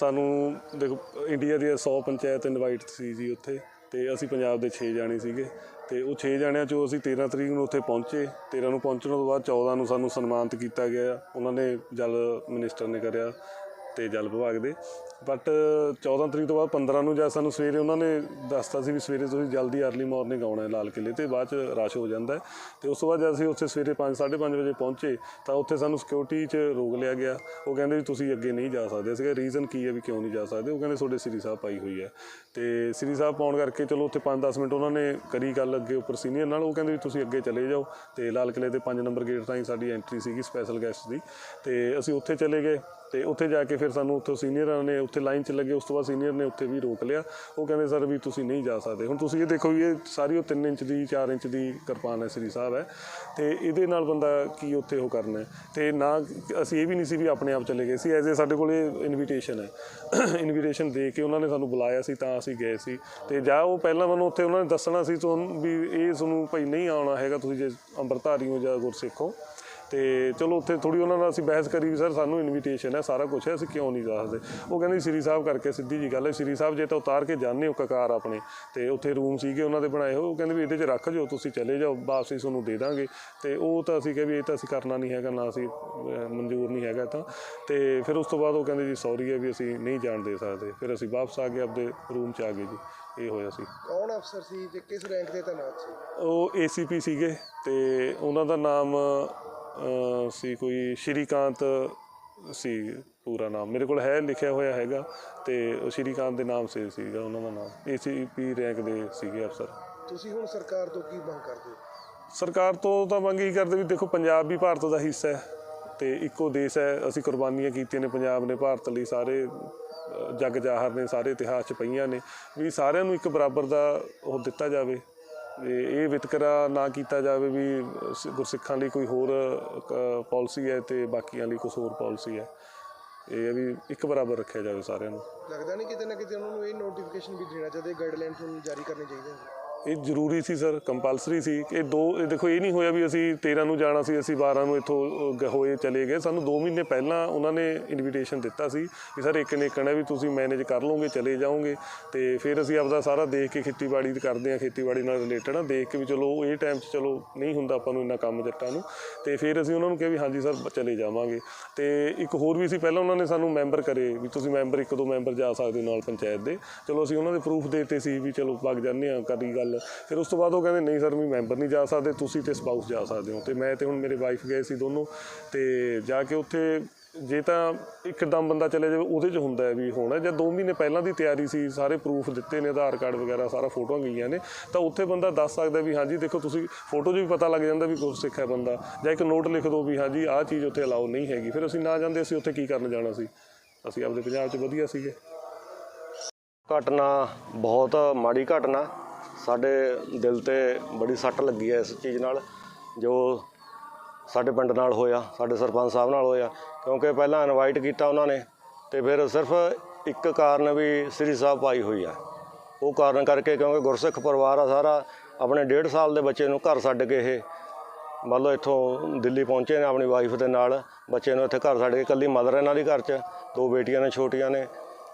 ਸਾਨੂੰ ਦੇਖੋ ਇੰਡੀਆ ਦੀਆਂ 100 ਪੰਚਾਇਤ ਇਨਵਾਈਟ ਸੀ ਜੀ ਉੱਥੇ ਤੇ ਅਸੀਂ ਪੰਜਾਬ ਦੇ 6 ਜਾਣੇ ਸੀਗੇ ਤੇ ਉਹ 6 ਜਾਣਿਆਂ ਚੋਂ ਅਸੀਂ 13 ਤਰੀਕ ਨੂੰ ਉੱਥੇ ਪਹੁੰਚੇ। 13 ਨੂੰ ਪਹੁੰਚਣ ਤੋਂ ਬਾਅਦ 14 ਨੂੰ ਸਾਨੂੰ ਸਨਮਾਨਿਤ ਕੀਤਾ ਗਿਆ। ਉਹਨਾਂ ਨੇ ਜਲ ਮਿਨਿਸਟਰ ਨੇ ਕਰਿਆ। ਤੇ ਜਲ ਵਿਭਾਗ ਦੇ। ਬਟ 14 ਤਰੀਕ ਤੋਂ ਬਾਅਦ 15 ਨੂੰ ਜਦ ਸਾਨੂੰ ਸਵੇਰੇ ਉਹਨਾਂ ਨੇ ਦੱਸਤਾ ਸੀ ਵੀ ਸਵੇਰੇ ਤੁਸੀਂ ਜਲਦੀ ਅਰਲੀ ਮਾਰਨਿੰਗ ਆਉਣਾ ਹੈ ਲਾਲ ਕਿਲੇ ਤੇ, ਬਾਅਦ ਚ ਰਸ਼ ਹੋ ਜਾਂਦਾ ਹੈ। ਤੇ ਉਸ ਤੋਂ ਬਾਅਦ ਜਦ ਅਸੀਂ ਉੱਥੇ ਸਵੇਰੇ 5 5:30 ਵਜੇ ਪਹੁੰਚੇ, ਤਾਂ ਉੱਥੇ ਸਾਨੂੰ ਸਿਕਿਉਰਿਟੀ 'ਚ ਰੋਕ ਲਿਆ ਗਿਆ। ਉਹ ਕਹਿੰਦੇ ਵੀ ਤੁਸੀਂ ਅੱਗੇ ਨਹੀਂ ਜਾ ਸਕਦੇ। ਸੀਗਾ ਰੀਜ਼ਨ ਕੀ ਹੈ ਵੀ ਕਿਉਂ ਨਹੀਂ ਜਾ ਸਕਦੇ? ਉਹ ਕਹਿੰਦੇ, ਤੁਹਾਡੇ ਸ੍ਰੀ ਸਾਹਿਬ ਪਾਈ ਹੋਈ ਹੈ। ਤੇ ਸ੍ਰੀ ਸਾਹਿਬ ਪਾਉਣ ਕਰਕੇ ਚਲੋ ਉੱਥੇ 5-10 ਮਿੰਟ ਉਹਨਾਂ ਨੇ ਕਰੀ ਗੱਲ ਅੱਗੇ ਉੱਪਰ ਸੀਨੀਅਰ ਨਾਲ। ਉਹ ਕਹਿੰਦੇ ਵੀ ਤੁਸੀਂ ਅੱਗੇ ਚਲੇ ਜਾਓ। ਤੇ ਲਾਲ ਕਿਲੇ ਦੇ 5 ਨੰਬਰ ਗੇਟ ਤਾਈਂ ਸਾਡੀ ਐਂਟਰੀ ਸੀਗੀ ਸਪੈਸ਼ਲ ਗੈਸਟ ਦੀ। ਤੇ ਅਸੀਂ ਉੱਥੇ ਚਲੇ ਗਏ। ਤੇ ਉੱਥੇ ਜਾ ਕੇ ਫਿਰ ਸਾਨੂੰ ਉੱਥੋਂ ਸੀਨੀਅਰਾਂ ਨੇ ਉੱਥੇ ਲਾਈਨ 'ਚ ਲੱਗੇ, ਉਸ ਤੋਂ ਬਾਅਦ ਸੀਨੀਅਰ ਨੇ ਉੱਥੇ ਵੀ ਰੋਕ ਲਿਆ। ਉਹ ਕਹਿੰਦੇ ਸਰ ਵੀ ਤੁਸੀਂ ਨਹੀਂ ਜਾ ਸਕਦੇ। ਹੁਣ ਤੁਸੀਂ ਇਹ ਦੇਖੋ ਵੀ ਇਹ ਸਾਰੀ ਉਹ 3 ਇੰਚ ਦੀ 4 ਇੰਚ ਦੀ ਕਿਰਪਾਨ ਹੈ ਸ੍ਰੀ ਸਾਹਿਬ ਹੈ। ਤੇ ਇਹਦੇ ਨਾਲ ਬੰਦਾ ਕੀ ਉੱਥੇ ਉਹ ਕਰਨਾ ਹੈ? ਤੇ ਨਾ ਅਸੀਂ ਇਹ ਵੀ ਨਹੀਂ ਸੀ ਵੀ ਆਪਣੇ ਆਪ ਚਲੇ ਗਏ ਸੀ। ਐਜ਼ ਏ ਸਾਡੇ ਕੋਲੇ ਇਨਵੀਟੇਸ਼ਨ ਹੈ। ਇਨਵੀਟੇਸ਼ਨ ਦੇ ਕੇ ਉਹਨਾਂ ਨੇ ਸਾਨੂੰ ਬੁਲਾਇਆ ਸੀ, ਤਾਂ ਅਸੀਂ ਗਏ ਸੀ। ਤੇ ਜਾਂ ਉਹ ਪਹਿਲਾਂ ਮੈਨੂੰ ਉੱਥੇ ਉਹਨਾਂ ਨੇ ਦੱਸਣਾ ਸੀ, ਤੁਹਾਨੂੰ ਵੀ ਇਹ ਤੁਹਾਨੂੰ ਭਾਈ ਨਹੀਂ ਆਉਣਾ ਹੈਗਾ, ਤੁਸੀਂ ਜੇ ਅੰਮ੍ਰਿਤਧਾਰੀ ਹੋ ਜਾਂ ਗੁਰਸਿੱਖ ਹੋ। ਤੇ ਚਲੋ ਉੱਥੇ ਥੋੜੀ ਉਹਨਾਂ ਨਾਲ ਅਸੀਂ ਬਹਿਸ ਕਰੀ ਵੀ ਸਰ ਸਾਨੂੰ ਇਨਵੀਟੇਸ਼ਨ ਹੈ ਸਾਰਾ ਕੁਝ ਹੈ ਅਸੀਂ ਕਿਉਂ ਨਹੀਂ ਜਾ ਸਕਦੇ? ਉਹ ਕਹਿੰਦੇ ਸ੍ਰੀ ਸਾਹਿਬ ਕਰਕੇ ਸਿੱਧੀ ਜੀ ਗੱਲ ਹੈ ਸ੍ਰੀ ਸਾਹਿਬ ਜੇ ਤਾਂ ਉਤਾਰ ਕੇ ਜਾਂਦੇ ਹੋ ਕਕਾਰ ਆਪਣੇ ਤੇ ਉੱਥੇ ਰੂਮ ਸੀਗੇ ਉਹਨਾਂ ਦੇ ਬਣਾਏ ਹੋਏ ਉਹ ਕਹਿੰਦੇ ਵੀ ਇਹਦੇ 'ਚ ਰੱਖ ਜਾਓ ਤੁਸੀਂ ਚਲੇ ਜਾਓ ਵਾਪਸੀ ਤੁਹਾਨੂੰ ਦੇ ਦਾਂਗੇ। ਤੇ ਉਹ ਤਾਂ ਅਸੀਂ ਕਿਹਾ ਵੀ ਇਹ ਤਾਂ ਅਸੀਂ ਕਰਨਾ ਨਹੀਂ ਹੈਗਾ ਨਾ ਅਸੀਂ ਮਨਜ਼ੂਰ ਨਹੀਂ ਹੈਗਾ ਤਾਂ। ਤੇ ਫਿਰ ਉਸ ਤੋਂ ਬਾਅਦ ਉਹ ਕਹਿੰਦੇ ਜੀ ਸੌਰੀ ਹੈ ਵੀ ਅਸੀਂ ਨਹੀਂ ਜਾਣ ਦੇ ਸਕਦੇ। ਫਿਰ ਅਸੀਂ ਵਾਪਸ ਆ ਕੇ ਆਪਦੇ ਰੂਮ 'ਚ ਆ ਗਏ ਜੀ। ਇਹ ਹੋਇਆ ਸੀ। ਕੌਣ ਅਫਸਰ ਸੀ ਤੇ ਕਿਸ ਰੈਂਕ ਤੇ ਤੈਨਾਤ ਸੀ? ਉਹ ਏਸੀਪੀ ਸੀਗੇ ਤੇ ਉਹਨਾਂ ਦਾ ਨਾਮ ਸੀ ਕੋਈ ਸ਼੍ਰੀਕਾਂਤ ਸੀ ਪੂਰਾ ਨਾਮ। ਮੇਰੇ ਕੋਲ ਹੈ ਲਿਖਿਆ ਹੋਇਆ ਹੈਗਾ ਤੇ ਉਹ ਸ਼੍ਰੀਕਾਂਤ ਦੇ ਨਾਮ ਸੇ ਸੀਗਾ ਉਹਨਾਂ ਦਾ ਨਾਮ। ਏਸੀਪੀ ਰੈਂਕ ਦੇ ਸੀਗੇ ਅਫਸਰ। ਤੁਸੀਂ ਹੁਣ ਸਰਕਾਰ ਤੋਂ ਕੀ ਮੰਗ ਕਰਦੇ ਹੋ? ਸਰਕਾਰ ਤੋਂ ਤਾਂ ਮੰਗ ਹੀ ਕਰਦੇ ਵੀ ਦੇਖੋ ਪੰਜਾਬ ਵੀ ਭਾਰਤ ਦਾ ਹਿੱਸਾ ਹੈ ਤੇ ਇੱਕੋ ਦੇਸ਼ ਹੈ ਅਸੀਂ ਕੁਰਬਾਨੀਆਂ ਕੀਤੀਆਂ ਨੇ ਪੰਜਾਬ ਨੇ ਭਾਰਤ ਲਈ ਸਾਰੇ ਜਗ ਜਾਹਰ ਨੇ ਸਾਰੇ ਇਤਿਹਾਸ 'ਚ ਪਈਆਂ ਨੇ। ਵੀ ਸਾਰਿਆਂ ਨੂੰ ਇੱਕ ਬਰਾਬਰ ਦਾ ਉਹ ਦਿੱਤਾ ਜਾਵੇ। ਤੇ ਇਹ ਵਿਤਕਰਾ ਨਾ ਕੀਤਾ ਜਾਵੇ ਵੀ ਸ- ਗੁਰਸਿੱਖਾਂ ਲਈ ਕੋਈ ਹੋਰ ਪਾਲਿਸੀ ਹੈ ਤੇ ਬਾਕੀਆਂ ਲਈ ਕੁਝ ਹੋਰ ਪਾਲਿਸੀ ਹੈ। ਇਹ ਹੈ ਵੀ ਇੱਕ ਬਰਾਬਰ ਰੱਖਿਆ ਜਾਵੇ ਸਾਰਿਆਂ ਨੂੰ। ਲੱਗਦਾ ਨਹੀਂ ਕਿਤੇ ਨਾ ਕਿਤੇ ਉਹਨਾਂ ਨੂੰ ਇਹ ਨੋਟੀਫਿਕੇਸ਼ਨ ਵੀ ਦੇਣਾ ਚਾਹੀਦਾ ਗਾਈਡਲਾਈਨਸ ਨੂੰ ਜਾਰੀ ਕਰਨੇ ਚਾਹੀਦੇ ਹਨ ਇਹ ਜ਼ਰੂਰੀ ਸੀ ਸਰ ਕੰਪਲਸਰੀ ਸੀ ਇਹ ਦੋ, ਇਹ ਦੇਖੋ, ਇਹ ਨਹੀਂ ਹੋਇਆ ਵੀ ਅਸੀਂ 13 ਨੂੰ ਜਾਣਾ ਸੀ, ਅਸੀਂ 12 ਨੂੰ ਇੱਥੋਂ ਹੋਏ ਚਲੇ ਗਏ। ਸਾਨੂੰ 2 ਮਹੀਨੇ ਪਹਿਲਾਂ ਉਹਨਾਂ ਨੇ ਇਨਵੀਟੇਸ਼ਨ ਦਿੱਤਾ ਸੀ ਕਿ ਸਰ, ਇੱਕ ਨੇ ਕਹਿਣਾ ਵੀ ਤੁਸੀਂ ਮੈਨੇਜ ਕਰ ਲਓਗੇ, ਚਲੇ ਜਾਓਗੇ। ਤੇ ਫਿਰ ਅਸੀਂ ਆਪਦਾ ਸਾਰਾ ਦੇਖ ਕੇ ਖੇਤੀਬਾੜੀ ਕਰਦੇ ਆ ਖੇਤੀਬਾੜੀ ਨਾਲ ਰਿਲੇਟਡ ਆ ਦੇਖ ਕੇ ਵੀ ਚਲੋ, ਇਹ ਟਾਈਮ 'ਚ ਚਲੋ ਨਹੀਂ ਹੁੰਦਾ ਆਪਾਂ ਨੂੰ ਇੰਨਾ ਕੰਮ ਜੱਟਾਂ ਨੂੰ। ਤੇ ਫਿਰ ਅਸੀਂ ਉਹਨਾਂ ਨੂੰ ਕਿਹਾ ਵੀ ਹਾਂਜੀ ਸਰ, ਚਲੇ ਜਾਵਾਂਗੇ। ਤੇ ਇੱਕ ਹੋਰ ਵੀ ਸੀ, ਪਹਿਲਾਂ ਉਹਨਾਂ ਨੇ ਸਾਨੂੰ ਮੈਂਬਰ ਕਰੇ ਵੀ ਤੁਸੀਂ ਮੈਂਬਰ ਇੱਕ ਦੋ ਮੈਂਬਰ ਜਾ ਸਕਦੇ ਹੋ ਨਾਲ ਪੰਚਾਇਤ ਦੇ। ਚਲੋ ਅਸੀਂ ਉਹਨਾਂ ਦੇ ਪ੍ਰੂਫ ਦੇਤੇ ਸੀ ਵੀ ਚਲੋ ਵਗ ਜਾਂਦੇ ਆ ਕਦੀ ਗੱਲ ਫਿਰ ਉਸ ਤੋਂ ਬਾਅਦ ਉਹ ਕਹਿੰਦੇ, ਨਹੀਂ ਸਰ ਵੀ ਮੈਂਬਰ ਨਹੀਂ ਜਾ ਸਕਦੇ, ਤੁਸੀਂ ਤੇ ਸਪਾਊਸ ਜਾ ਸਕਦੇ ਹੋ। ਤੇ ਮੈਂ ਤੇ ਹੁਣ ਮੇਰੇ ਵਾਈਫ ਗਏ ਸੀ ਦੋਨੋਂ, ਤੇ ਜਾ ਕੇ ਉੱਥੇ ਜੇ ਤਾਂ ਇੱਕਦਮ ਬੰਦਾ ਚਲੇ ਜਾਵੇ, ਉਹਦੇ 'ਚ ਹੁੰਦਾ ਹੈ ਵੀ ਹੋਣਾ। ਜਾਂ 2 ਮਹੀਨੇ ਪਹਿਲਾਂ ਦੀ ਤਿਆਰੀ ਸੀ, ਸਾਰੇ ਪ੍ਰੂਫ ਦਿੱਤੇ ਨੇ, ਆਧਾਰ ਕਾਰਡ ਵਗੈਰਾ, ਸਾਰਾ ਫੋਟੋਆਂ ਗਈਆਂ ਨੇ। ਤਾਂ ਉੱਥੇ ਬੰਦਾ ਦੱਸ ਸਕਦਾ ਵੀ ਹਾਂਜੀ, ਦੇਖੋ ਤੁਸੀਂ ਫੋਟੋ 'ਚ ਵੀ ਪਤਾ ਲੱਗ ਜਾਂਦਾ ਵੀ ਗੁਰਸਿੱਖ ਹੈ ਬੰਦਾ। ਜਾਂ ਇੱਕ ਨੋਟ ਲਿਖ ਦਿਓ ਵੀ ਹਾਂਜੀ, ਆਹ ਚੀਜ਼ ਉੱਥੇ ਅਲਾਉ ਨਹੀਂ ਹੈਗੀ। ਫਿਰ ਅਸੀਂ ਨਾ ਜਾਂਦੇ, ਅਸੀਂ ਉੱਥੇ ਕੀ ਕਰਨ ਜਾਣਾ ਸੀ? ਅਸੀਂ ਆਪਦੇ ਪੰਜਾਬ 'ਚ ਵਧੀਆ ਸੀਗੇ। ਘਟਨਾ ਬਹੁਤ ਮਾੜੀ ਘਟਨਾ। ਸਾਡੇ ਦਿਲ ਤੇ ਬੜੀ ਸੱਟ ਲੱਗੀ ਹੈ ਇਸ ਚੀਜ਼ ਨਾਲ, ਜੋ ਸਾਡੇ ਪਿੰਡ ਨਾਲ ਹੋਇਆ, ਸਾਡੇ ਸਰਪੰਚ ਸਾਹਿਬ ਨਾਲ ਹੋਇਆ। ਕਿਉਂਕਿ ਪਹਿਲਾਂ ਇਨਵਾਈਟ ਕੀਤਾ ਉਹਨਾਂ ਨੇ ਤੇ ਫਿਰ ਸਿਰਫ ਇੱਕ ਕਾਰਨ ਵੀ ਸ੍ਰੀ ਸਾਹਿਬ ਪਾਈ ਹੋਈ ਆ। ਉਹ ਕਾਰਨ ਕਰਕੇ ਕਿਉਂਕਿ ਗੁਰਸਿੱਖ ਪਰਿਵਾਰ ਆ ਸਾਰਾ, ਆਪਣੇ 1.5 ਸਾਲ ਦੇ ਬੱਚੇ ਨੂੰ ਘਰ ਛੱਡ ਕੇ ਇਹ ਮੰਨ ਲਓ ਇੱਥੋਂ ਦਿੱਲੀ ਪਹੁੰਚੇ ਨੇ ਆਪਣੀ ਵਾਈਫ ਦੇ ਨਾਲ, ਬੱਚੇ ਨੂੰ ਇੱਥੇ ਘਰ ਛੱਡ ਕੇ ਇਕੱਲੀ ਮਦਰ ਇਹਨਾਂ ਦੀ ਘਰ 'ਚ, ਦੋ ਬੇਟੀਆਂ ਨੇ, ਛੋਟੀਆਂ ਨੇ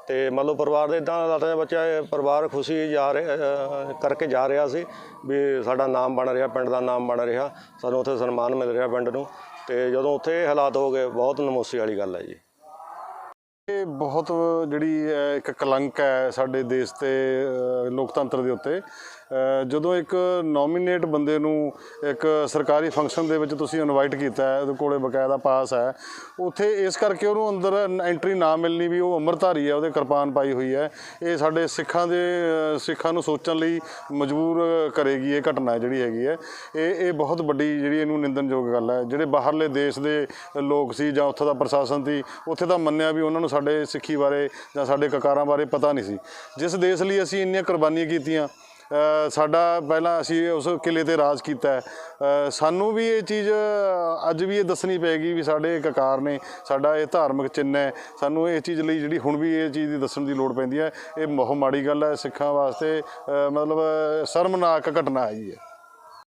ਤੇ ਮੰਨ ਲਓ ਪਰਿਵਾਰ ਦੇ ਇਦਾਂ ਹਾਲਾਤਾਂ 'ਚ ਬੱਚਾ ਇਹ ਪਰਿਵਾਰ ਖੁਸ਼ੀ ਜਾ ਰਿਹਾ ਅਹ, ਕਰਕੇ ਜਾ ਰਿਹਾ ਸੀ ਵੀ ਸਾਡਾ ਨਾਮ ਬਣ ਰਿਹਾ ਪਿੰਡ ਦਾ ਨਾਮ ਬਣ ਰਿਹਾ ਸਾਨੂੰ ਉੱਥੇ ਸਨਮਾਨ ਮਿਲ ਰਿਹਾ ਪਿੰਡ ਨੂੰ ਤੇ ਜਦੋਂ ਉੱਥੇ ਇਹ ਹਾਲਾਤ ਹੋ ਗਏ ਬਹੁਤ ਨਮੋਸੀ ਵਾਲੀ ਗੱਲ ਹੈ ਜੀ। ਇਹ ਬਹੁਤ ਜਿਹੜੀ ਹੈ ਇੱਕ ਕਲੰਕ ਹੈ ਸਾਡੇ ਦੇਸ਼ ਤੇ ਅ, ਲੋਕਤੰਤਰ ਦੇ ਉੱਤੇ। ਜਦੋਂ ਇੱਕ ਨੋਮੀਨੇਟ ਬੰਦੇ ਨੂੰ ਇੱਕ ਸਰਕਾਰੀ ਫੰਕਸ਼ਨ ਦੇ ਵਿੱਚ ਤੁਸੀਂ ਇਨਵਾਈਟ ਕੀਤਾ ਹੈ, ਉਹਦੇ ਕੋਲੇ ਬਕਾਇਦਾ ਪਾਸ ਹੈ, ਉੱਥੇ ਇਸ ਕਰਕੇ ਉਹਨੂੰ ਅੰਦਰ ਐਂਟਰੀ ਨਾ ਮਿਲਣੀ ਵੀ ਉਹ ਅੰਮ੍ਰਿਤਧਾਰੀ ਹੈ, ਉਹਦੇ ਕਿਰਪਾਨ ਪਾਈ ਹੋਈ ਹੈ। ਇਹ ਸਾਡੇ ਸਿੱਖਾਂ ਦੇ ਸਿੱਖਾਂ ਨੂੰ ਸੋਚਣ ਲਈ ਮਜਬੂਰ ਕਰੇਗੀ ਇਹ ਘਟਨਾ ਜਿਹੜੀ ਹੈਗੀ ਹੈ। ਇਹ ਇਹ ਬਹੁਤ ਵੱਡੀ ਜਿਹੜੀ ਇਹਨੂੰ ਨਿੰਦਣਯੋਗ ਗੱਲ ਹੈ। ਜਿਹੜੇ ਬਾਹਰਲੇ ਦੇਸ਼ ਦੇ ਲੋਕ ਸੀ ਜਾਂ ਉੱਥੋਂ ਦਾ ਪ੍ਰਸ਼ਾਸਨ ਸੀ, ਉੱਥੇ ਤਾਂ ਮੰਨਿਆ ਵੀ ਉਹਨਾਂ ਨੂੰ ਸਾਡੇ ਸਿੱਖੀ ਬਾਰੇ ਜਾਂ ਸਾਡੇ ਕਕਾਰਾਂ ਬਾਰੇ ਪਤਾ ਨਹੀਂ ਸੀ। ਜਿਸ ਦੇਸ਼ ਲਈ ਅਸੀਂ ਇੰਨੀਆਂ ਕੁਰਬਾਨੀਆਂ ਕੀਤੀਆਂ ਸਾਡਾ ਪਹਿਲਾਂ ਅਸੀਂ ਉਸ ਕਿਲੇ ਤੇ ਰਾਜ ਕੀਤਾ ਹੈ। ਸਾਨੂੰ ਵੀ ਇਹ ਚੀਜ਼ ਅੱਜ ਵੀ ਇਹ ਦੱਸਣੀ ਪਏਗੀ ਵੀ ਸਾਡੇ ਕਕਾਰ ਨੇ, ਸਾਡਾ ਇਹ ਧਾਰਮਿਕ ਚਿੰਨ੍ਹ ਹੈ। ਸਾਨੂੰ ਇਹ ਚੀਜ਼ ਲਈ ਜਿਹੜੀ ਹੁਣ ਵੀ ਇਹ ਚੀਜ਼ ਦੀ ਦੱਸਣ ਦੀ ਲੋੜ ਪੈਂਦੀ ਹੈ, ਇਹ ਬਹੁਤ ਮਾੜੀ ਗੱਲ ਹੈ, ਸਿੱਖਾਂ ਵਾਸਤੇ ਮਤਲਬ, ਸ਼ਰਮਨਾਕ ਘਟਨਾ ਹੈਗੀ ਹੈ।